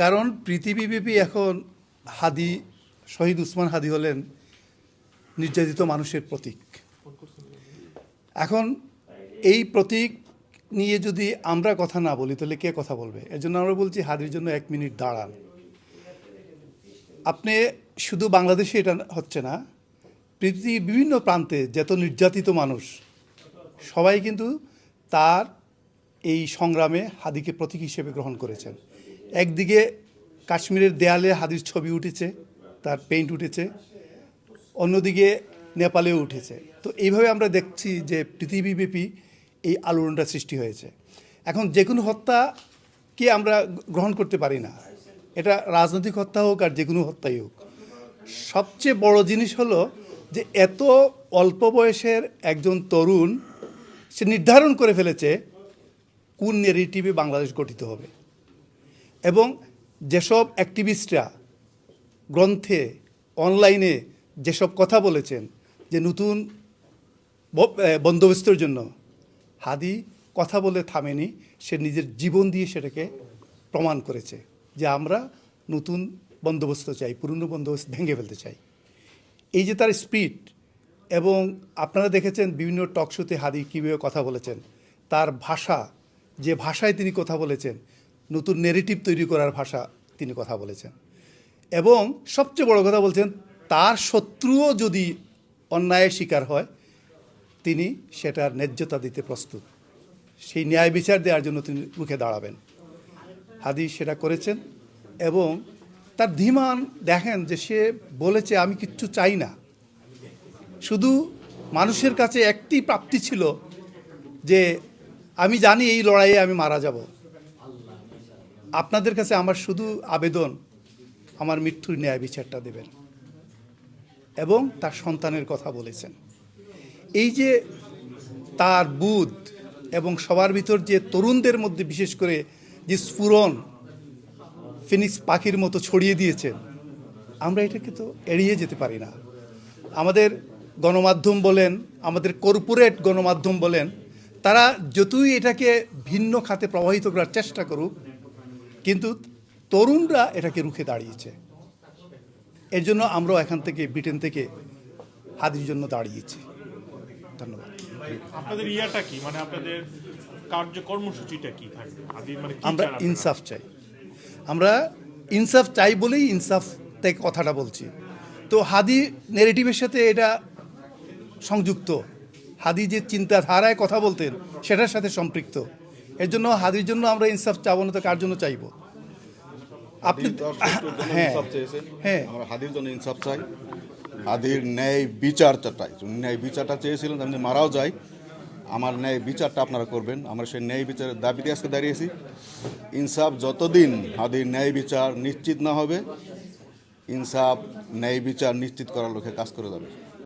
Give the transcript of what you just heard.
কারণ পৃথিবীব্যাপী এখন হাদি, শহীদ উসমান হাদি হলেন নির্যাতিত মানুষের প্রতীক। এখন এই প্রতীক নিয়ে যদি আমরা কথা না বলি, তাহলে কে কথা বলবে? এর জন্য আমরা বলছি হাদির জন্য এক মিনিট দাঁড়ান। আপনি শুধু বাংলাদেশে এটা হচ্ছে না, পৃথিবীর বিভিন্ন প্রান্তে যত নির্যাতিত মানুষ, সবাই কিন্তু তার এই সংগ্রামে হাদিকে প্রতীক হিসেবে গ্রহণ করেছেন। একদিকে কাশ্মীরের দেয়ালে হাদির ছবি উঠেছে, তার পেইন্ট উঠেছে, অন্যদিকে নেপালেও উঠেছে। তো এইভাবে আমরা দেখছি যে পৃথিবীব্যাপী এই আলোড়নটা সৃষ্টি হয়েছে। এখন যে কোনো হত্যাকে আমরা গ্রহণ করতে পারি না। এটা রাজনৈতিক হত্যা হোক আর যে কোনো হত্যাই হোক। সবচেয়ে বড় জিনিস হলো যে এত অল্প বয়সের একজন তরুণ সে নির্ধারণ করে ফেলেছে, কোন নেগেটিভে বাংলাদেশ গঠিত হবে। এবং যেসব অ্যাক্টিভিস্টরা গ্রন্থে, অনলাইনে যেসব কথা বলেছেন, যে নতুন বন্দোবস্তের জন্য, হাদি কথা বলে থামেনি, সে নিজের জীবন দিয়ে সেটাকে প্রমাণ করেছে যে আমরা নতুন বন্দোবস্ত চাই, পুরনো বন্দোবস্ত ভেঙে ফেলতে চাই। এই যে তার স্পিড এবং আপনারা দেখেছেন বিভিন্ন টক শোতে হাদি কীভাবে কথা বলেছেন, তার ভাষা, যে ভাষায় তিনি কথা বলেছেন নতুন নেরেটিভ তৈরি করার ভাষা তিনি কথা বলেছেন। এবং সবচেয়ে বড় কথা বলছেন, তার শত্রুও যদি অন্যায়ের শিকার হয়, তিনি সেটার ন্যায্যতা দিতে প্রস্তুত। সেই ন্যায় বিচার দেওয়ার জন্য তিনি রুখে দাঁড়াবেন। হাদি সেটা করেছেন এবং তার ধীমান দেখেন যে সে বলেছে, আমি কিচ্ছু চাই না। শুধু মানুষের কাছে একটি প্রাপ্তি ছিল যে, আমি জানি এই লড়াইয়ে আমি মারা যাব। আপনাদের কাছে আমার শুধু আবেদন, আমার মৃত্যুর ন্যায় বিচারটা দেবেন এবং তার সন্তানের কথা বলেছেন। এই যে তার বুধ এবং সবার ভিতর যে তরুণদের মধ্যে বিশেষ করে যে স্ফুরণ, ফিনিক্স পাখির মতো ছড়িয়ে দিয়েছেন, আমরা এটাকে তো এড়িয়ে যেতে পারি না। আমাদের গণমাধ্যম বলেন, আমাদের কর্পোরেট গণমাধ্যম বলেন, তারা যতই এটাকে ভিন্ন খাতে প্রবাহিত করার চেষ্টা করুক কিন্তু তরুণরা এটাকে রুখে দাঁড়িয়েছে। এর জন্য আমরাও এখান থেকে ব্রিটেন থেকে হাদির জন্য দাঁড়িয়েছি। ধন্যবাদ। আপনাদের ইয়াটা কি? মানে আপনাদের কার্য কর্মসূচিটা কি? থাকবে আদি মানে কি আমরা ইনসাফ চাই। আমরা ইনসাফ চাই বলেই ইনসাফ থেকে কথাটা বলছি। তো হাদি নেগেটিভের সাথে এটা সংযুক্ত। হাদি যে চিন্তাধারায় কথা বলতেন সেটার সাথে সম্পৃক্ত। এর জন্য হাদির জন্য আমরা ইনসাফ চাবো না তো কার জন্য চাইব? আপনি হ্যাঁ হ্যাঁ। আমরা হাদির জন্য ইনসাফ চাই। হাদির ন্যায় বিচারটা চাই। ন্যায় বিচারটা চেয়েছিলেন আমি মারাও যাই আমার ন্যায় বিচারটা আপনারা করবেন। আমরা সেই ন্যায় বিচারের দাবিতে আজকে দাঁড়িয়েছি। ইনসাফ যতদিন হাদির ন্যায় বিচার নিশ্চিত না হবে ইনসাফ ন্যায় বিচার নিশ্চিত করার লক্ষ্যে কাজ করে যাবে।